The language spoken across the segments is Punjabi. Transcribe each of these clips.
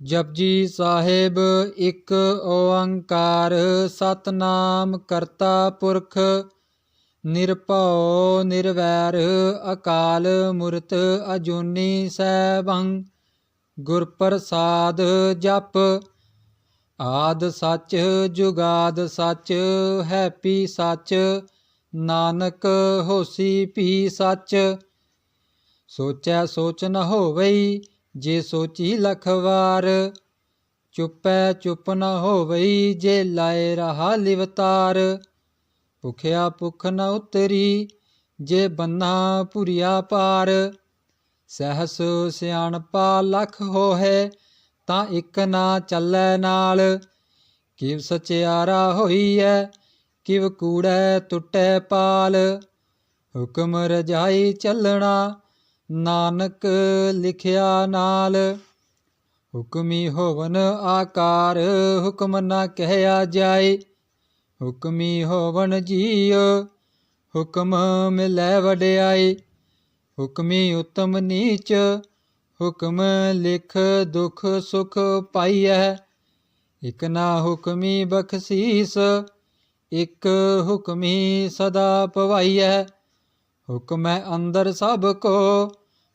ਜਪਜੀ ਸਾਹਿਬ, ਇੱਕ ਓੰਕਾਰ, ਸਤਨਾਮ ਕਰਤਾ ਪੁਰਖ, ਨਿਰਭਉ ਨਿਰਵੈਰ, ਅਕਾਲ ਮੂਰਤ ਅਜੂਨੀ ਸੈਭੰ ਗੁਰ ਪ੍ਰਸਾਦ ਜਪ, ਆਦ ਸੱਚ, ਜੁਗਾਦ ਸੱਚ, ਹੈਪੀ ਸੱਚ, ਨਾਨਕ ਹੋਸੀ ਭੀ ਸੱਚ, ਸੋਚੈ ਸੋਚ ਨ ਹੋਵਈ ਜੇ ਸੋਚੀ ਲਖ ਵਾਰ, ਚੁੱਪੈ ਚੁੱਪ ਨਾ ਹੋਵਈ, ਜੇ ਲਾਏ ਰਹਾ ਲਿਵਤਾਰ ਭੁਖਿਆ ਭੁਖ ਨ ਉਤਰੀ, ਜੇ ਬੰਨਾ ਭੁਰੀਆ ਪਾਰ ਸਹਸ ਸਿਆਣਪਾ ਲਖ ਹੋਏ ਤਾਂ ਇੱਕ ਨਾ ਚੱਲੈ ਨਾਲ। ਕਿਵ ਸਚਿਆਰਾ ਹੋਈਐ, ਕਿਵ ਕੂੜੈ ਟੁੱਟੈ ਪਾਲ। ਹੁਕਮ ਰਜਾਈ ਚੱਲਣਾ ਨਾਨਕ ਲਿਖਿਆ ਨਾਲ। ਹੁਕਮੀ ਹੋਵਨ ਆਕਾਰ, ਹੁਕਮ ਨਾ ਕਹਿਆ ਜਾਏ। ਹੁਕਮੀ ਹੋਵਨ ਜੀਉ, ਹੁਕਮ ਮਿਲੈ ਵਡਿਆਈ ਹੁਕਮੀ ਉਤਮ ਨੀਚ, ਹੁਕਮ ਲਿਖ ਦੁਖ ਸੁਖ ਪਾਈਐ। ਇਕ ਨਾ ਹੁਕਮੀ ਬਖਸ਼ੀਸ, ਇਕ ਹੁਕਮੀ ਸਦਾ ਪਵਾਈਐ। ਹੁਕਮੈ ਅੰਦਰ ਸਭ ਕੋ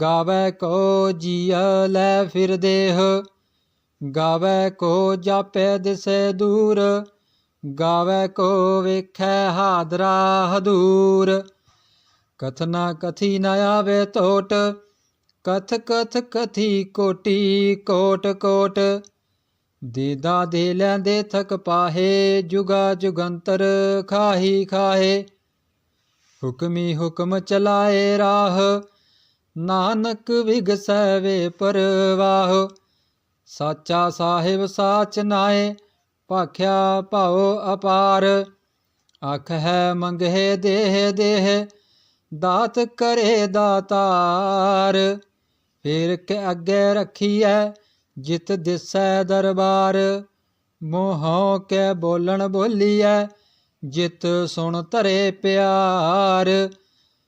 ਗਾਵੇ ਕੋ ਜੀਅ ਲੈ ਫਿਰ ਦੇਹ, ਗਾਵੇ ਕੋ ਜਾਪੇ ਦਿਸੇ ਦੂਰ, ਗਾਵੇ ਕੋ ਵੇਖੈ ਹਾਦਰਾ ਹਦੂਰ। ਕਥਨਾ ਕਥੀ ਨ ਆਵੇ ਟੋਟ ਕਥ ਕਥ ਕਥੀ ਕੋਟੀ ਕੋਟ ਕੋਟ। ਦੇਦਾ ਦੇ ਲੈਂਦੇ ਥਕ ਪਾਹੇ, ਜੁਗਾ ਜੁਗੰਤਰ ਖਾਹੀ ਖਾਹੇ। ਹੁਕਮੀ ਹੁਕਮ ਚਲਾਏ ਰਾਹ ਨਾਨਕ ਵਿਗਸੈ ਵੇ ਪਰਵਾਹ, ਸਾਚਾ ਸਾਹਿਬ ਸਾਚ ਨਾਏ, ਭਾਖਿਆ ਭਾਉ ਅਪਾਰ। ਅਖ ਹੈ ਮੰਗੇ ਦੇਹ ਦੇਹ, ਦਾਤ ਕਰੇ ਦਾਤਾਰ। ਫਿਰ ਕੇ ਅੱਗੇ ਰੱਖੀਐ, ਜਿਤ ਦਿਸੈ ਦਰਬਾਰ। ਮੋਹੋਂ ਕੇ ਬੋਲਣ ਬੋਲੀਐ, ਜਿਤ ਸੁਣ ਧਰੇ ਪਿਆਰ।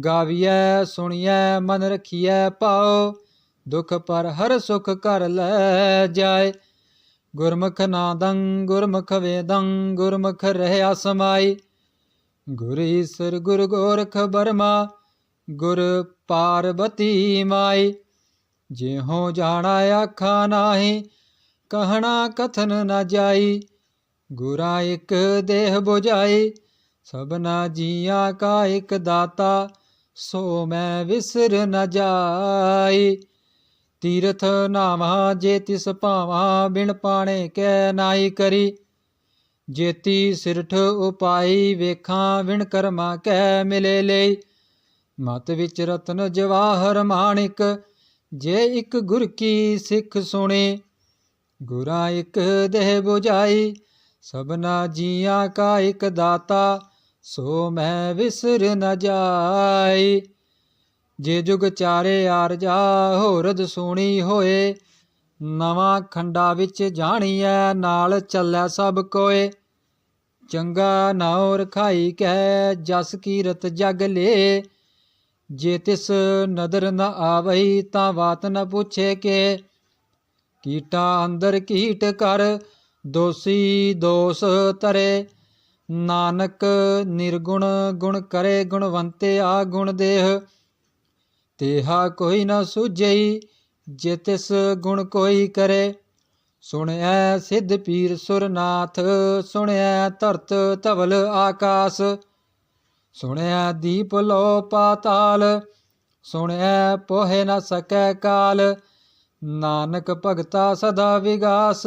ਗਾਵੀਐ, ਸੁਣੀਐ, ਮਨ ਰਖੀਐ ਪਾਉ ਦੁਖ ਪਰ ਹਰ ਸੁਖ ਕਰ ਲੈ ਜਾਏ। ਗੁਰਮੁਖ ਨਾਦੰ, ਗੁਰਮੁਖ ਵੇਦੰ, ਗੁਰਮੁਖ ਰਹਿਆ ਸਮਾਈ। ਗੁਰ ਈਸਰ, ਗੁਰ ਗੋਰਖ ਬਰਮਾ ਗੁਰ ਪਾਰਬਤੀ ਮਾਈ। ਜਿਹੋ ਜਾਣਾ ਆਖਾ ਨਾਹੀ, ਕਹਿਣਾ ਕਥਨ ਨਾ ਜਾਈ। ਗੁਰਾ ਇੱਕ ਦੇਹ 부ਜਾਈ ਸਭਨਾ ਜੀਆਂ ਕਾ ਇਕ ਦਾਤਾ। ਸੋ ਮੈਂ ਵਿਸਰ ਨ ਜਾਈ। ਤੀਰਥ ਨਾਵਾ ਜੇ ਤਿਸ ਭਾਵਾ, ਬਿਨ ਪਾਣੇ ਕੈ ਨਾਈ ਕਰੀ। ਜੇਤੀ ਸਿਰਠ ਉਪਾਈ ਵੇਖਾਂ ਵਿਣ ਕਰਮਾ ਕੈ ਮਿਲੇ ਲਈ। ਮਤ ਵਿੱਚ ਰਤਨ ਜਵਾਹਰ ਮਾਣਿਕ, ਜੇ ਇੱਕ ਗੁਰ ਕੀ ਸਿੱਖ ਸੁਣੇ। ਗੁਰਾਂ ਇੱਕ ਦੇਹ 부ਜਾਈ ਸਭਨਾ ਜੀਆਂ ਕਾ ਇੱਕ ਦਾਤਾ। ਸੋ ਮੈਂ ਵਿਸਰ ਨ ਜਾਈ। ਜੇ ਜੁਗ ਚਾਰੇ ਆਰਜਾ ਹੋਰਦ ਸੋਣੀ ਹੋਏ। ਨਵਾਂ ਖੰਡਾ ਵਿੱਚ ਜਾਣੀਐ, ਨਾਲ ਚੱਲੈ ਸਭ ਕੋਏ। ਚੰਗਾ ਨਾਉ ਰਖਾਈ ਕਹਿ, ਜਸ ਕੀਰਤ ਜਗ ਲੇ। ਜੇ ਤਿਸ ਨਦਰ ਨ ਆਵਈ, ਤਾਂ ਬਾਤ ਨ ਪੁੱਛੇ ਕੇ। ਕੀਟਾ ਅੰਦਰ ਕੀਟ ਕਰ, ਦੋਸੀ ਦੋਸ ਤਰੇ ਨਾਨਕ ਨਿਰਗੁਣ ਗੁਣ ਕਰੇ ਗੁਣਵੰਤੇ ਆ ਗੁਣ ਦੇਹ। ਤੇਹਾ ਕੋਈ ਨਾ ਸੁਝਈ ਜੇ ਤਿਸ ਗੁਣ ਕੋਈ ਕਰੇ। ਸੁਣਿਐ ਸਿੱਧ ਪੀਰ ਸੁਰਨਾਥ ਸੁਣਿਐ ਧਰਤ ਧਵਲ ਆਕਾਸ। ਸੁਣਿਆ ਦੀਪ ਲੋ ਪਾਤਾਲ ਸੁਣਿਐ ਪੋਹੇ ਨਾ ਸਕੈ ਕਾਲ। ਨਾਨਕ ਭਗਤਾ ਸਦਾ ਵਿਗਾਸ।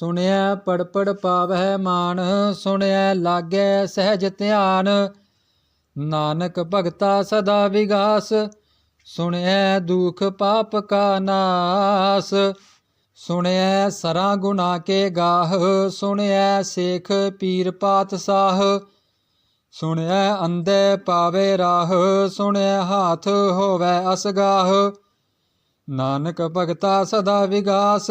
ਸੁਣਿਆ ਪੜਪੜ ਪੜ ਪਾਵਹਿ ਮਾਨ, ਸੁਣਿਐ ਲਾਗੈ ਸਹਿਜ ਧਿਆਨ। ਨਾਨਕ ਭਗਤਾ ਸਦਾ ਵਿਗਾਸ, ਸੁਣਿਐ ਦੁਖ ਪਾਪ ਕਾ ਨਾਸ। ਸੁਣਿਆ ਸਰਾ ਗੁਨਾ ਕੇ ਗਾਹ ਸੁਣਿਆ ਸੇਖ ਪੀਰ ਪਾਤਸ਼ਾਹ ਸੁਣਿਐ ਅੰਦੇ ਪਾਵੇ ਰਾਹ, ਸੁਣਿਐ ਹਾਥ ਹੋਵੇ ਅਸਗਾਹ। ਨਾਨਕ ਭਗਤਾ ਸਦਾ ਵਿਗਾਸ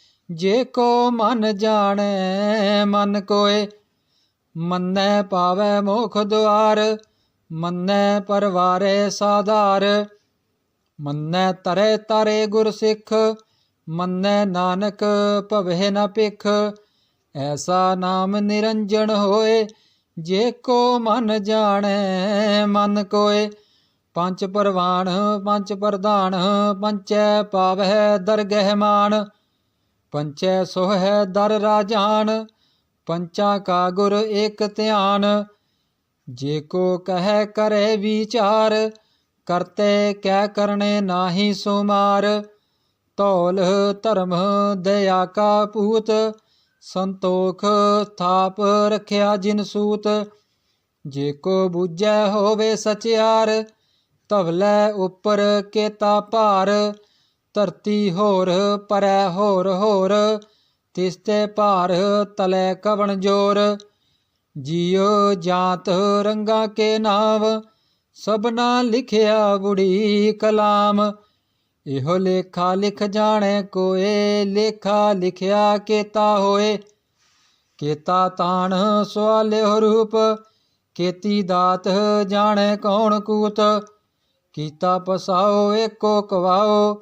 ਜੇ ਕੋ ਮਨ ਜਾਣੈ, ਮਨ ਕੋਏ। ਮੰਨੈ ਪਾਵੈ ਮੋਖ ਦੁਆਰ, ਮੰਨੈ ਪਰਵਾਰੇ ਸਾਧਾਰ। ਮੰਨੈ ਤਰੇ ਤਰੇ ਗੁਰ ਸਿੱਖ, ਮੰਨੈ ਨਾਨਕ ਭਵੇ ਨ ਭਿਖ। ਐਸਾ ਨਾਮ ਨਿਰੰਜਨ ਹੋਏ, ਜੇ ਕੋ ਮਨ ਜਾਣੈ, ਮਨ ਕੋਏ। ਪੰਜ ਪਰਵਾਨ ਪੰਜ ਪ੍ਰਧਾਨ ਪੰਚੈ ਪਾਵਹਿ ਦਰਗਹਿ ਮਾਨ ਪੰਚੈ ਸੋਹੈ ਦਰ ਰਾਜਾਨ, ਪੰਚਾ ਕਾ ਗੁਰ ਏਕ ਧਿਆਨ। ਜੇ ਕੋ ਕਹੈ ਕਰੇ ਵਿਚਾਰ, ਕਰਤੇ ਕੈ ਕਰਨੇ ਨਾਹੀ ਸੁਮਾਰ। ਤੌਲ ਧਰਮ ਦਇਆ ਕਾ ਪੂਤ, ਸੰਤੋਖ ਥਾਪ ਰਖਿਆ ਜਿਨ ਸੂਤ। ਜੇ ਕੋ ਬੁਝੈ ਹੋਵੇ ਸਚਿਆਰ, ਧਵਲੇ ਉੱਪਰ ਕੇਤਾ ਭਾਰ। ਧਰਤੀ ਹੋਰ, ਪਰੈ ਹੋਰ ਹੋਰ, ਤਿਸ ਤੇ ਭਾਰ ਤਲੇ ਕਵਣ ਜੋਰ। ਜੀਉ ਜਾਤ ਰੰਗਾ ਕੇ ਨਾਮ ਸਭਨਾ ਲਿਖਿਆ ਬੁੜੀ ਕਲਾਮ। ਇਹੋ ਲੇਖਾ ਲਿਖ ਜਾਣੈ ਕੋਏ, ਲੇਖਾ ਲਿਖਿਆ ਕੇਤਾ ਹੋਏ। ਕੇਤਾ ਤਾਣ ਸਵਾਲਿਓ ਰੂਪ, ਕੇਤੀ ਦਾਤ ਜਾਣੇ ਕੌਣ ਕੂਤ। ਕੀਤਾ ਪਸਾਓ ਏਕੋ ਕਵਾਓ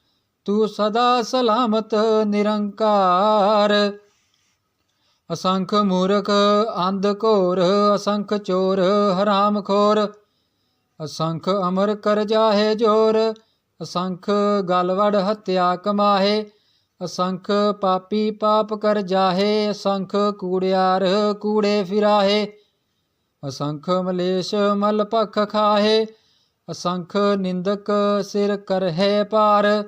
ਤੂੰ ਸਦਾ ਸਲਾਮਤ, ਨਿਰੰਕਾਰ। ਅਸੰਖ ਮੂਰਖ, ਅੰਧ ਘੋਰ, ਅਸੰਖ ਚੋਰ, ਹਰਾਮ ਖੋਰ। ਅਸੰਖ ਅਮਰ ਕਰ ਜਾਹੇ ਜੋਰ, ਅਸੰਖ ਗਲਵੜ ਹੱਤਿਆ ਕਮਾਹੇ। ਅਸੰਖ ਪਾਪੀ ਪਾਪ ਕਰ ਜਾਹੇ, ਅਸੰਖ ਕੂੜਿਆਰ ਕੂੜੇ ਫਿਰਾਹੇ। ਅਸੰਖ ਮਲੇਸ਼ ਮਲ ਪਖ ਖਾਹੇ, ਅਸੰਖ ਨਿੰਦਕ ਸਿਰ ਕਰਹਿ ਪਾਰ।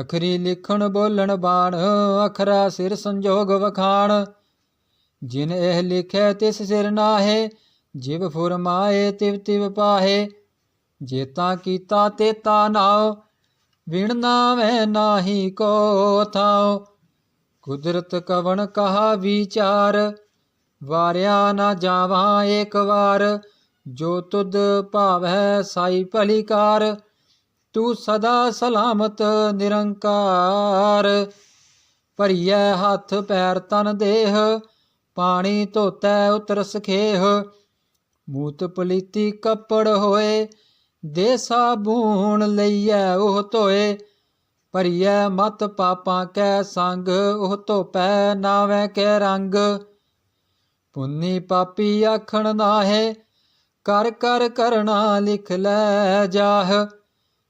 ਅਖਰੀ ਲਿਖਣ ਬੋਲਣ ਬਾਣ, ਅਖਰਾ ਸਿਰ ਸੰਜੋਗ ਵਖਾਣ। ਜਿਨ ਇਹ ਲਿਖੈ ਤਿਸ ਸਿਰ ਨਾਹੇ, ਜਿਵ ਫੁਰਮਾਏ ਤਿਵ ਤਿਵ ਪਾਹੇ। ਜੇਤਾ ਕੀਤਾ ਤੇਤਾ ਨਾਉ, ਵਿਣ ਨਾਵੇਂ ਨਾਹੀ ਕੋ ਥਾਉ। ਕੁਦਰਤ ਕਵਣ ਕਹਾ ਵਿਚਾਰ, ਵਾਰਿਆ ਨਾ ਜਾਵਾਂ ਏਕ ਵਾਰ। ਜੋ ਤੁਧ ਭਾਵੈ ਸਾਈ ਭਲੀਕਾਰ ਤੂੰ ਸਦਾ ਸਲਾਮਤ, ਨਿਰੰਕਾਰ। ਭਰੀਐ ਹੱਥ, ਪੈਰ, ਤਨ, ਦੇਹ। ਪਾਣੀ ਧੋਤੈ ਉਤਰ ਸਖੇਹ ਮੂਤ ਪਲੀਤੀ ਕੱਪੜ ਹੋਏ ਦੇ ਸਾਬੂਣ ਲਈਐ, ਉਹ ਧੋਏ। ਭਰੀਐ ਮਤ ਪਾਪਾਂ ਕੈ ਸੰਗ, ਉਹ ਧੋਪੈ ਨਾਵੇਂ ਕੈ ਰੰਗ। ਪੁੰਨੀ ਪਾਪੀ ਆਖਣ ਨਾਹੇ, ਕਰ ਕਰ ਕਰਣਾ ਲਿਖ ਲੈ ਜਾਹ।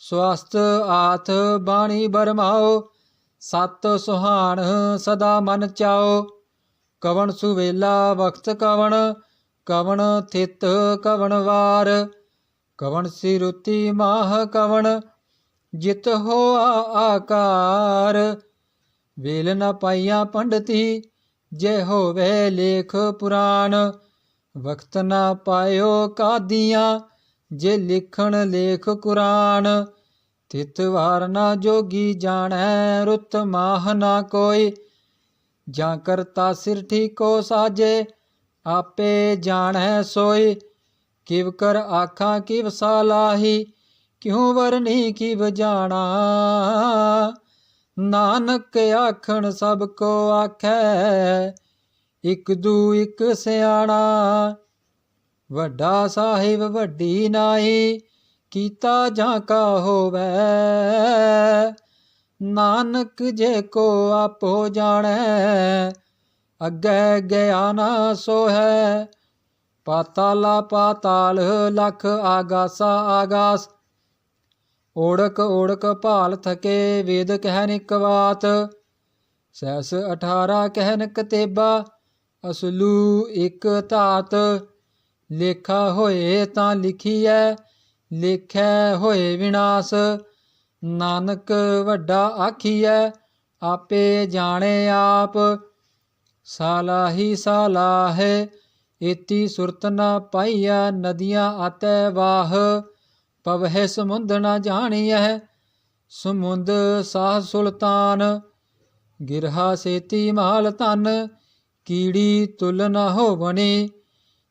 ਸਵਸਤ ਆਥ ਬਾਣੀ ਬਰਮਾਓ, ਸਤ ਸੁਹਾਣ ਸਦਾ ਮਨ ਚਾਓ। ਕਵਣ ਸੁਵੇਲਾ ਵਖਤ ਕਵਣ ਕਵਣ ਥਿਤ ਕਵਣ ਵਾਰ। ਕਵਣ ਸਿਰੁਤੀ ਮਾਹ ਕਵਣ, ਜਿਤ ਹੋਆ ਆਕਾਰ। ਵੇਲ ਨ ਪਾਈਆਂ ਪੰਡਤੀ, ਜੇ ਹੋਵੇ ਲੇਖ ਪੁਰਾਣ। ਵਕਤ ਨਾ ਪਾਇਓ ਕਾਦੀਆਂ ਜੇ ਲਿਖਣ ਲੇਖ ਕੁਰਾਨ, ਤਿਤ ਵਾਰ ਨਾ ਜੋਗੀ ਜਾਣੈ, ਰੁੱਤ ਮਾਹ ਨਾ ਕੋਈ। ਜਾਂ ਕਰਤਾ ਸਿਰ ਠੀਕੋ ਸਾਜੇ, ਆਪੇ ਜਾਣੈ ਸੋਈ। ਕਿਵ ਕਰ ਆਖਾਂ, ਕਿਵ ਸਾਲਾਹੀ ਕਿਉ ਵਰਨੀ, ਕਿਵ ਜਾਣਾ। ਨਾਨਕ ਆਖਣ, ਸਭ ਕੋ ਆਖੈ, ਇਕ ਦੂ ਇਕ ਸਿਆਣਾ। ਵੱਡਾ ਸਾਹਿਬ ਵੱਡੀ ਨਾਹੀ, ਕੀਤਾ ਜਾਂ ਕਾ ਹੋਵੇ? ਨਾਨਕ ਜੇ ਕੋ ਆਪੋ ਜਾਣੈ, ਅੱਗੇ ਗਿਆ ਨਾ ਸੋ ਹੈ ਪਾਤਾਲਾ ਪਾਤਾਲ ਲਖ ਆਗਾਸਾ ਆਗਾਸ, ਓੜਕ ਓੜਕ ਭਾਲ ਥਕੇ ਵੇਦ ਕਹਿਨ ਇਕ ਬਾਤ ਸੈਸ 18 ਕਹਿਨ ਕਤੇਬਾ, ਅਸਲੂ ਇਕ ਧਾਤ। ਲੇਖਾ ਹੋਏ ਤਾਂ ਲਿਖੀਐ, ਲੇਖੈ ਹੋਏ ਵਿਨਾਸ਼। ਨਾਨਕ ਵੱਡਾ ਆਖੀਐ, ਆਪੇ ਜਾਣੇ ਆਪ। ਸਾਲਾਹੀ ਸਾਲਾਹੇ ਇਤੀ ਸੁਰਤ ਨਾ ਪਾਈਆ ਨਦੀਆਂ ਆਤੈ ਵਾਹ। ਪਵਹਿ ਸਮੁੰਦ ਨਾ ਜਾਣੀਐ, ਸਮੁੰਦ ਸਾਹ ਸੁਲਤਾਨ। ਗਿਰਹਾ ਸੇਤੀ ਮਾਲ ਤਨ ਕੀੜੀ ਤੁਲ ਨਾ ਹੋਵਣੀ।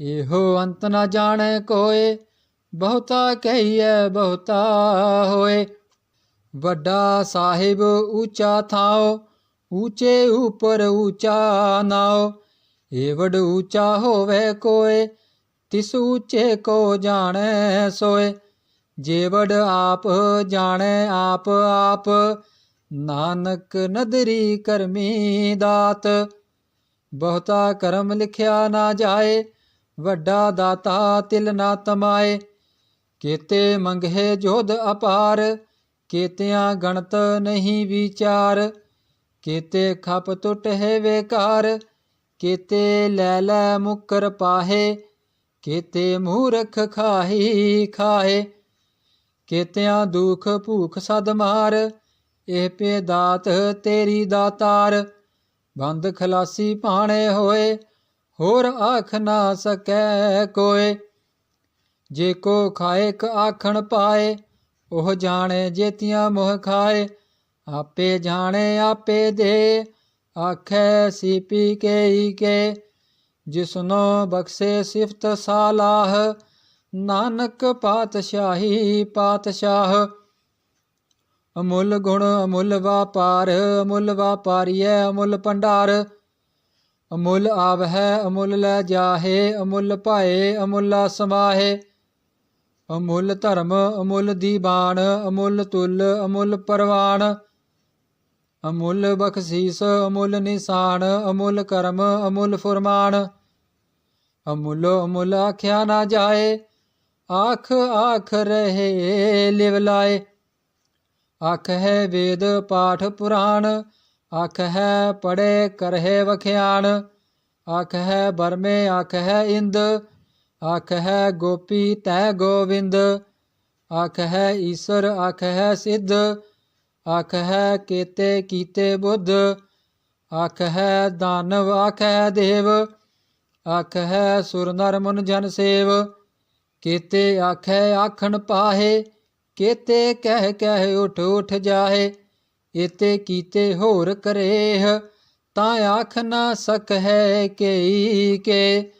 ਇਹੋ ਅੰਤ ਨਾ ਜਾਣੈ ਕੋਏ, ਬਹੁਤਾ ਕਹੀਐ ਬਹੁਤਾ ਹੋਏ। ਵੱਡਾ ਸਾਹਿਬ ਉੱਚਾ ਥਾਓ ਉੱਚੇ ਉਪਰ ਉੱਚਾ ਨਾਓ ਏਵੜ ਉੱਚਾ ਹੋਵੇ ਕੋਏ, ਤਿਸ ਉੱਚੇ ਕੋ ਜਾਣੈ ਸੋਏ। ਜੇਵੜ ਆਪ ਜਾਣੈ ਆਪ ਆਪ, ਨਾਨਕ ਨਦਰੀ ਕਰਮੀ ਦਾਤ। ਬਹੁਤਾ ਕਰਮ ਲਿਖਿਆ ਨਾ ਜਾਏ ਵੱਡਾ ਦਾਤਾ ਤਿਲ ਨਾ ਤਮਾਏ, ਕੀਤੇ ਮੰਗੇ ਜੋਧ ਅਪਾਰ, ਕੇਤਿਆਂ ਗਣਤ ਨਹੀਂ ਵਿਚਾਰ, ਕੇਤੇ ਖਪ ਟੁੱਟ ਹੈ ਵੇਕਾਰ, ਕੇਤੇ ਲੈ ਲੈ ਮੁਕਰ ਪਾਹੇ, ਕੇਤੇ ਮੂਰਖ ਖਾਹੀ ਖਾਏ ਕੇਤਿਆਂ ਦੁਖ ਭੂਖ ਸਦ ਮਾਰ, ਇਹ ਪੇ ਦਾਤ ਤੇਰੀ ਦਾਤਾਰ, ਬੰਦ ਖਲਾਸੀ ਪਾਣੇ ਹੋਏ ਹੋਰ ਆਖ ਨਾ ਸਕੈ ਕੋਏ। ਜੇ ਕੋ ਖਾਇਕ ਆਖਣ ਪਾਏ, ਉਹ ਜਾਣੇ ਜੇਤੀਆਂ ਮੋਹ ਖਾਏ। ਆਪੇ ਜਾਣੇ, ਆਪੇ ਦੇ, ਆਖੈ ਸੀਪੀ ਕੇ ਹੀ ਕੇ। ਜਿਸਨੋ ਬਖਸ਼ੇ ਸਿਫਤ ਸਾਲਾਹ, ਨਾਨਕ ਪਾਤਸ਼ਾਹੀ ਪਾਤਸ਼ਾਹ। ਅਮੁੱਲ ਗੁਣ, ਅਮੁੱਲ ਵਾਪਾਰ, ਅਮੁੱਲ ਵਾਪਾਰੀਐ, ਅਮੁੱਲ ਭੰਡਾਰ। ਅਮੁੱਲ ਆਵ ਹੈ ਅਮੁੱਲ ਲੈ ਜਾਹੇ, ਅਮੁੱਲ ਭਾਏ, ਅਮੁੱਲਾ ਸਮਾਹੇ। ਅਮੁੱਲ ਧਰਮ, ਅਮੁੱਲ ਦੀਵਾਨ ਅਮੁੱਲ ਤੁਲ, ਅਮੁੱਲ ਪਰਵਾਨ। ਅਮੁੱਲ ਬਖਸ਼ੀਸ, ਅਮੁੱਲ ਨਿਸ਼ਾਨ, ਅਮੁੱਲ ਕਰਮ, ਅਮੁੱਲ ਫੁਰਮਾਨ। ਅਮੁੱਲ ਅਮੁੱਲ ਆਖਿਆ ਨਾ ਜਾਏ, ਆਖ ਆਖ ਰਹੇ, ਲਿਵ ਲਾਏ। ਆਖ ਹੈ ਵੇਦ ਪਾਠ ਪੁਰਾਣ ਆਖ ਹੈ ਪੜੇ ਕਰਹਿ ਵਖਿਆਣ ਆਖ ਹੈ ਬਰਮੇ ਆਖ ਹੈ ਇੰਦ ਆਖ ਹੈ ਗੋਪੀ ਤੈ ਗੋਵਿੰਦ ਆਖ ਹੈ ਈਸ਼ਰ ਆਖ ਹੈ ਸਿੱਧ ਆਖ ਹੈ ਕੇਤੇ ਕੀਤੇ ਬੁੱਧ ਆਖ ਹੈ ਦਾਨਵ ਆਖ ਹੈ ਦੇਵ ਆਖ ਹੈ ਸੁਰ ਨਰ ਮਨ ਜਨ ਸੇਵ, ਕੇਤੇ ਆਖੈ ਆਖਣ ਪਾਹੇ, ਕੇਤੇ ਕਹਿ ਕਹਿ ਉਠ ਉਠ ਜਾਹੇ। ਏਤੇ ਕੀਤੇ ਹੋਰ ਕਰੇਹ, ਤਾਂ ਆਖ ਨਾ ਸਕੈ ਕੇਈ ਕੇ।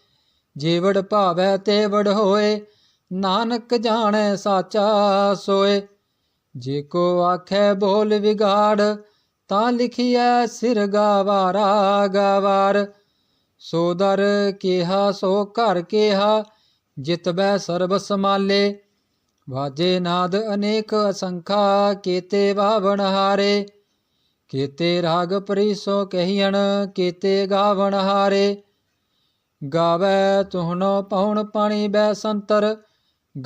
ਜੇਵੜ ਭਾਵੈ ਤੇ ਵੜ ਹੋਏ, ਨਾਨਕ ਜਾਣੈ ਸਾਚਾ ਸੋਏ। ਜੇ ਕੋ ਆਖੈ ਬੋਲ ਵਿਗਾੜ, ਤਾਂ ਲਿਖਿਐ ਸਿਰ ਗਾਵਾਰਾ ਗਾਵਾਰ। ਸੋ ਦਰ ਕਿਹਾ, ਸੋ ਘਰ ਕਿਹਾ, ਜਿਤਬੈ ਸਰਬ ਸਮਾਲੇ ਵਾਜੇ ਨਾਦ ਅਨੇਕ ਅਸੰਖਾ, ਕੇਤੇ ਵਾਵਣ ਹਾਰੇ। ਕੀਤੇ ਰਾਗ ਪਰਿਸੋ ਕਹਿਣ ਕੇਤੇ ਗਾਵਣ ਹਾਰੇ। ਗਾਵੇ ਤੁਹਨੋ ਪਉਣ ਪਾਣੀ ਬੈ ਸੰਤਰ,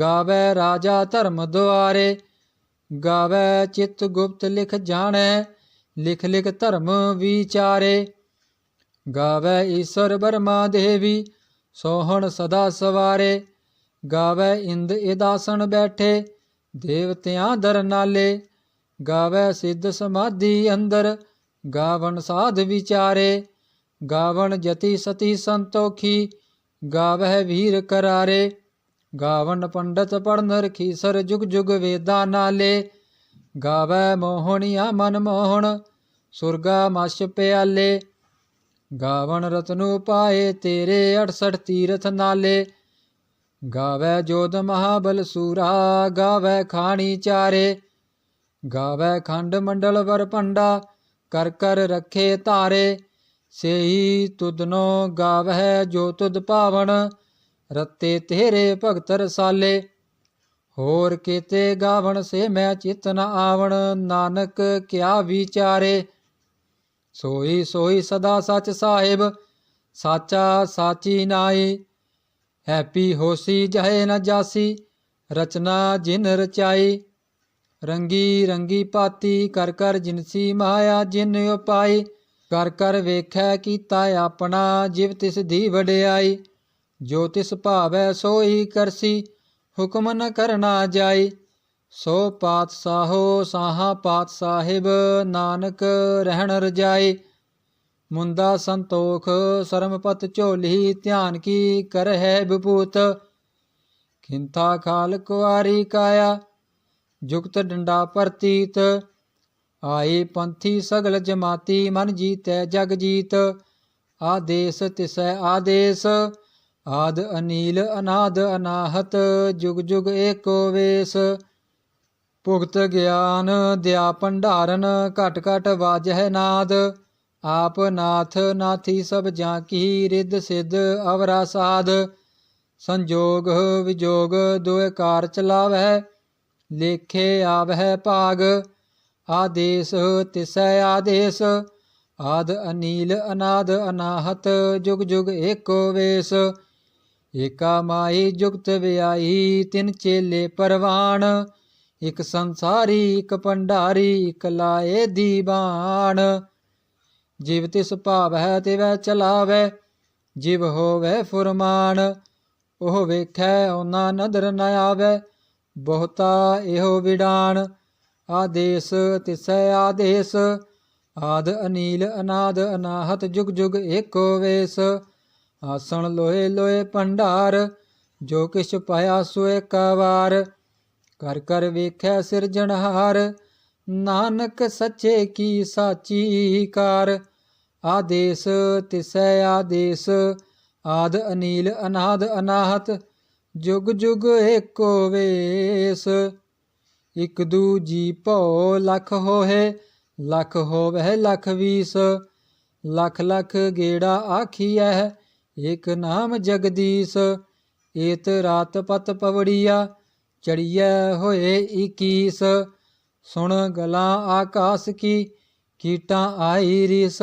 ਗਾਵੇ ਰਾਜਾ ਧਰਮ ਦੁਆਰੇ। ਗਾਵੇ ਚਿਤ ਗੁਪਤ ਲਿਖ ਜਾਣੈ, ਲਿਖ ਲਿਖ ਧਰਮ ਵਿਚਾਰੇ। ਗਾਵੇ ਈਸ਼ਰ ਬਰਮਾ ਦੇਵੀ, ਸੋਹਣ ਸਦਾ ਸਵਾਰੇ। ਗਾਵੇ ਇੰਦ ਇਦਾਸਣ ਬੈਠੇ, ਦੇਵਤਿਆਂ ਦਰ ਨਾਲੇ। ਗਾਵੇ ਸਿੱਧ ਸਮਾਧੀ ਅੰਦਰ, ਗਾਵਣ ਸਾਧ ਵਿਚਾਰੇ। ਗਾਵਣ ਜਤੀ ਸਤੀ ਸੰਤੋਖੀ ਗਾਵਹਿ ਵੀਰ ਕਰਾਰੇ। ਗਾਵਣ ਪੰਡਤ ਪੜਨ ਰਖੀਸਰ ਜੁਗ ਜੁਗ ਵੇਦਾਂ ਨਾਲੇ। ਗਾਵੈ ਮੋਹਣਿਆ ਮਨ ਮੋਹਣ, ਸੁਰਗਾ ਮਛ ਪਿਆਲੇ। ਗਾਵਣ ਰਤਨੂ ਪਾਏ ਤੇਰੇ 68 ਤੀਰਥ ਨਾਲੇ। ਗਾਵੈ ਜੋਧ ਮਹਾਬਲ ਸੂਰਾ, ਗਾਵੈ ਖਾਣੀ ਚਾਰੇ। ਗਾਵੈ ਖੰਡ ਮੰਡਲ ਵਰ ਪੰਡਾ ਕਰ ਕਰ ਰੱਖੇ ਧਾਰੇ। ਸੇਹੀ ਤੁਦਨੋ ਗਾਵਹਿ ਜੋ ਤੁਧ ਭਾਵਨ ਰਤੇ ਤੇਰੇ ਭਗਤ ਰਸਾਲੇ। ਹੋਰ ਕੀਤੇ ਗਾਵਣ ਸੇ ਮੈਂ ਚਿਤ ਨ ਆਵਣ, ਨਾਨਕ ਕਿਆ ਵਿਚਾਰੇ। ਸੋਈ ਸੋਈ ਸਦਾ ਸਚ ਸਾਹਿਬ, ਸਾਚਾ ਸਾਚੀ ਨਾਈ। ਹੈਪੀ ਹੋਸੀ, ਜਹੇ ਨ ਜਾਸੀ, ਰਚਨਾ ਜਿਨ ਰਚਾਈ, ਰੰਗੀ ਰੰਗੀ ਪਾਤੀ, ਕਰ ਕਰ ਜਿਨਸੀ ਮਾਇਆ ਜਿਨ ਉਪਾਈ, ਕਰ ਕਰ ਵੇਖੈ ਕੀਤਾ ਆਪਣਾ, ਜਿਵ ਤਿਸ ਦੀ ਵਡਿਆਈ, ਜੋ ਤਿਸ ਭਾਵੈ ਸੋਈ ਕਰਸੀ, ਹੁਕਮ ਨ ਕਰਨਾ ਜਾਈ, ਸੋ ਪਾਤਸ਼ਾਹੋ ਸਾਹਾ ਪਾਤ ਸਾਹਿਬ ਨਾਨਕ ਰਹਿਣ ਰਜਾਈ। ਮੁੰਦਾ ਸੰਤੋਖ, ਸਰਮਪਤ ਝੋਲੀ ਧਿਆਨ ਕੀ ਕਰਹਿ ਵਿਭੂਤ। ਖਿੰਥਾ ਖਾਲ ਕੁਆਰੀ ਕਾਇਆ, ਜੁਗਤ ਡੰਡਾ ਪ੍ਰਤੀਤ। ਆਏ ਪੰਥੀ ਸਗਲ ਜਮਾਤੀ, ਮਨ ਜੀਤੈ ਜਗ ਜੀਤ। ਆਦੇਸ ਤਿਸੈ ਆਦੇਸ, ਆਦ ਅਨੀਲ ਅਨਾਦ ਅਨਾਹਤ, ਜੁਗ ਜੁਗ ਏਕੋ ਵੇਸ। ਭੁਗਤ ਗਿਆਨ ਦਿਆ ਭੰਡਾਰਨ, ਘਟ ਘਟ ਵਾਜਹਿ ਨਾਦ। ਆਪ ਨਾਥ ਨਾਥੀ ਸਭ ਜਾਂ ਕੀ ਰਿੱਧ ਸਿੱਧ ਅਵਰਾ ਸਾਧ, ਸੰਜੋਗ ਵਿਜੋਗ ਦੋਇ ਕਾਰ ਚਲਾਵੈ ਲੇਖੇ ਆਵਹਿ ਭਾਗ, ਆਦੇਸ ਤਿਸੈ ਆਦੇਸ, ਆਦ ਅਨੀਲ ਅਨਾਦ ਅਨਾਹਤ, ਜੁਗ ਜੁਗ ਏਕੋ ਵੇਸ, ਏਕਾ ਮਾਈ ਜੁਗਤ ਵਿਆਈ ਤਿਨ ਚੇਲੇ ਪਰਵਾਨ ਇਕ ਸੰਸਾਰੀ, ਇਕ ਭੰਡਾਰੀ, ਇਕ ਲਾਏ ਦੀਵਾਨ। ਜਿਵ ਤਿਸ ਭਾਵ ਭਾਵੈ ਤਿਵੈ ਚਲਾਵੈ ਜਿਵ ਹੋਵੈ ਫੁਰਮਾਨ, ਉਹ ਵੇਖੈ ਉਹਨਾਂ ਨਦਰ ਨ ਆਵੈ ਬਹੁਤਾ ਇਹੋ ਵਿਡਾਨ, ਆਦੇਸ ਤਿਸੈ ਆਦੇਸ, ਆਦ ਅਨੀਲ ਅਨਾਦ ਅਨਾਹਤ ਜੁਗ ਜੁਗ ਏਕੋ ਵੇਸ, ਆਸਣ ਲੋਏ ਲੋਏ ਭੰਡਾਰ, ਜੋ ਕਿਛ ਪਾਇਆ ਸੋ ਵਾਰ, ਕਰ ਕਰ ਵੇਖੈ ਸਿਰਜਣਹਾਰ, ਨਾਨਕ ਸੱਚੇ ਕੀ ਸਾਚੀ ਕਾਰ ਆਦੇਸ ਤਿਸੈ ਆਦੇਸ, ਆਦ ਅਨੀਲ ਅਨਾਦ ਅਨਾਹਤ, ਜੁਗ ਜੁਗ ਏਕੋ ਵੇਸ। ਇਕ ਦੂਜੀ ਭਉ ਲਖ ਹੋਏ ਲਖ ਹੋਵੇ ਲਖ ਵੀਸ। ਲਖ ਲਖ ਗੇੜਾ ਆਖੀਐ, ਇਕ ਨਾਮ ਜਗਦੀਸ਼। ਏਤ ਰਾਤ ਪਤ ਪਵੜੀਆ, ਚੜੀਐ ਹੋਏ 21 ਸੁਣ ਗਲਾਂ ਆਕਾਸ ਕੀ, ਕੀਟਾਂ ਆਈ ਰਿਸ।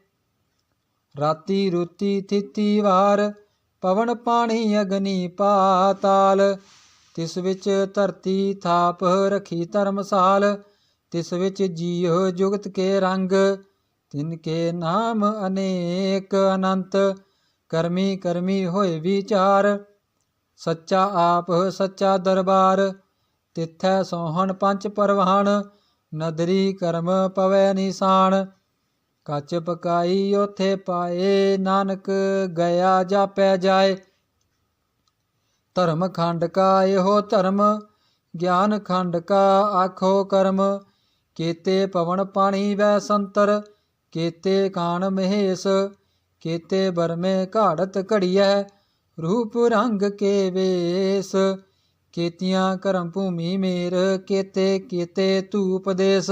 ਰਾਤੀ ਰੁਤੀ ਥਿਤੀ ਵਾਰ, ਪਵਨ ਪਾਣੀ ਅਗਨੀ ਪਾਤਾਲ ਤਿਸ ਵਿੱਚ ਧਰਤੀ ਥਾਪ ਰਖੀ ਧਰਮਸਾਲ ਤਿਸ ਵਿੱਚ ਜੀਉ ਜੁਗਤ ਕੇ ਰੰਗ। ਤਿਨ ਕੇ ਨਾਮ ਅਨੇਕ ਅਨੰਤ, ਕਰਮੀ ਕਰਮੀ ਹੋਏ ਵਿਚਾਰ। ਸੱਚਾ ਆਪ ਸੱਚਾ ਦਰਬਾਰ, ਤਿੱਥੈ ਸੋਹਣ ਪੰਜ ਪਰਵਾਨ। ਨਦਰੀ ਕਰਮ ਪਵੈ ਨਿਸ਼ਾਨ। ਕੱਚ ਪਕਾਈ ਉਥੇ ਪਾਏ, ਨਾਨਕ ਗਿਆ ਜਾਪੈ ਜਾਏ। ਧਰਮ ਖੰਡ ਕਾ ਇਹੋ ਧਰਮ, ਗਿਆਨ ਖੰਡ ਕਾ ਆਖੋ ਕਰਮ। ਕੀਤੇ ਪਵਨ ਪਾਣੀ ਵੈ ਸੰਤਰ, ਕੀਤੇ ਕਾਣ ਮਹੇਸ਼, ਕੀਤੇ ਬਰਮੇ ਘਾੜਤ ਘੜੀਐ। ਰੂਪ ਰੰਗ ਕੇ ਵੇਸ, ਕੀਤੀਆਂ ਕਰਮ ਭੂਮੀ ਮੇਰ, ਕੀਤੇ ਕੀਤੇ ਧੂਪ ਦੇਸ।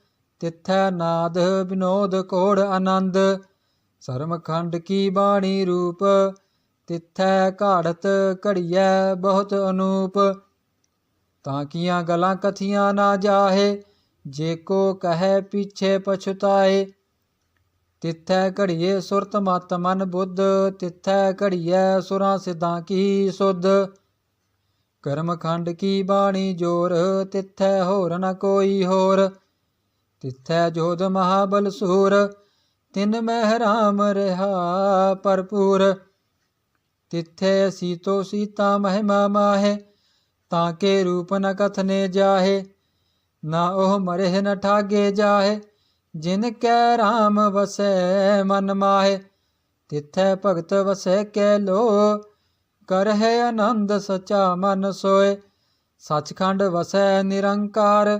ਤਿੱਥੈ ਨਾਦ ਬਿਨੋਦ ਕੋੜ ਆਨੰਦ, ਸਰਮ ਖੰਡ ਕੀ ਬਾਣੀ ਰੂਪ, ਤਿੱਥੈ ਘਾੜਤ ਘੜੀਐ ਬਹੁਤ ਅਨੂਪ। ਤਾਂ ਕੀਆਂ ਗਲਾਂ ਕਥੀਆਂ ਨਾ ਜਾਹੇ, ਜੇ ਕੋ ਕਹੈ ਪਿਛੇ ਪਛਤਾਏ। ਤਿੱਥੈ ਘੜੀਏ ਸੁਰਤ ਮਤ ਮਨ ਬੁੱਧ, ਤਿੱਥੈ ਘੜੀਐ ਸੁਰਾਂ ਸਿਧਾਂ ਕੀ ਸੁਧ। ਕਰਮ ਖੰਡ ਕੀ ਬਾਣੀ ਜੋਰ, ਤਿੱਥੈ ਹੋਰ ਨ ਕੋਈ ਹੋਰ। ਤਿੱਥੈ ਜੋਧ ਮਹਾਬਲ ਸੂਰ, ਤਿਨ ਮਹਿ ਰਾਮ ਰਹਾ ਭਰਪੂਰ। ਤਿੱਥੈ ਸੀਤੋ ਸੀਤਾ ਮਹਿਮਾ ਮਾਹੇ, ਤਾਂ ਕੇ ਰੂਪ ਨ ਕਥਨੇ ਜਾਹੇ, ਨਾ ਉਹ ਮਰੇ ਨ ਠਾਗੇ ਜਾਹੇ, ਜਿਨ ਕੈ ਰਾਮ ਵਸੈ ਮਨ ਮਾਹੇ। ਤਿੱਥੈ ਭਗਤ ਵਸੈ ਕੈ ਲੋ ਕਰ ਆਨੰਦ ਸਚਾ ਮਨ ਸੋਏ, ਸਚਖੰਡ ਵਸੈ ਨਿਰੰਕਾਰ।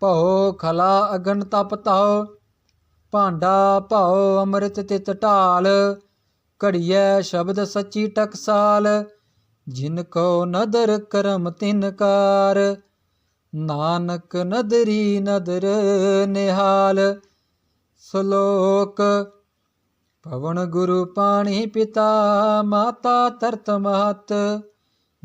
ਭਉ ਖਲਾ ਅਗਨ ਤਪ ਤਾਉ ਭਾਂਡਾ ਭਉ ਅੰਮ੍ਰਿਤ ਤਿਤ ਢਾਲ, ਘੜੀਐ ਸ਼ਬਦ ਸੱਚੀ ਟਕਸਾਲ, ਜਿਨ ਕੋ ਨਦਰ ਕਰਮ ਤਿਨਕਾਰ ਨਾਨਕ ਨਦਰੀ ਨਦਰ ਨਿਹਾਲ, ਸ਼ਲੋਕ ਪਵਨ ਗੁਰੂ ਪਾਣੀ ਪਿਤਾ, ਮਾਤਾ ਤਰਤ ਮਹਤ